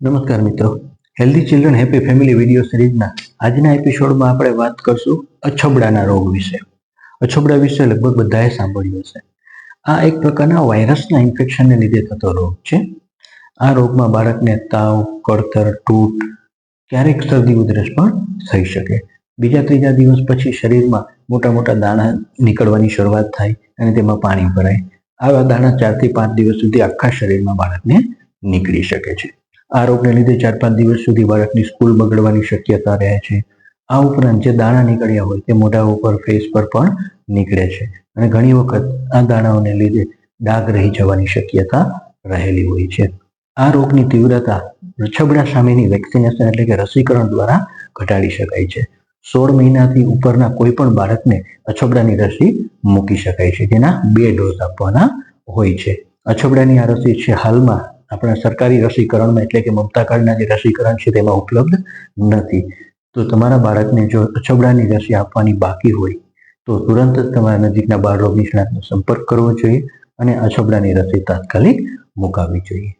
નમસ્કાર મિત્રો. Healthy children happy family video સિરીઝના આજના એપિસોડમાં આપણે વાત કરશું અછબડાના રોગ વિશે. અછબડા વિશે લગભગ બધાએ સાંભળ્યું હશે. આ એક પ્રકારના વાયરસના ઇન્ફેક્શનને લીધે થતો રોગ છે. આ રોગમાં બાળકને તાવ કળતર તૂટ, ક્યારેક શરદી ઉધરસ પણ થઈ શકે. બીજા ત્રીજા દિવસ પછી શરીરમાં મોટા મોટા દાણા નીકળવાની શરૂઆત થાય અને તેમાં પાણી ભરાય. આવા દાણા ચારથી પાંચ દિવસ સુધી આખા શરીરમાં બાળકને નીકળી શકે છે. આ રોગને લીધે ચાર પાંચ દિવસ સુધી બાળકની સ્કૂલ બગડવાની શક્યતા રહે છે. આ ઉપરાંત જે દાણા નીકળ્યા હોય તે મોઢા ઉપર, ફેસ પર પણ નીકળે છે. અને ઘણી વખત આ દાણાઓને લીધે ડાઘ રહી જવાની શક્યતા રહેલી હોય છે. આ રોગની તીવ્રતા રછબડા સામેની વેક્સિનેશન એટલે કે રસીકરણ દ્વારા ઘટાડી શકાય છે. સોળ મહિનાથી ઉપરના કોઈ પણ બાળકને અછબડાની રસી મૂકી શકાય છે. જેના બે ડોઝ આપવાના હોય છે. અછબડાની આ રસી છે હાલમાં આપણા સરકારી રસીકરણમાં, એટલે કે મમતા કાર્ડના જે રસીકરણ છે તેમાં ઉપલબ્ધ નથી. તો તમારા બાળકને જો અછબડાની રસી આપવાની બાકી હોય, તો તુરંત તમારા નજીકના બાળરોગ નિષ્ણાતનો સંપર્ક કરવો જોઈએ અને અછબડાની રસી તાત્કાલિક મુકાવવી જોઈએ.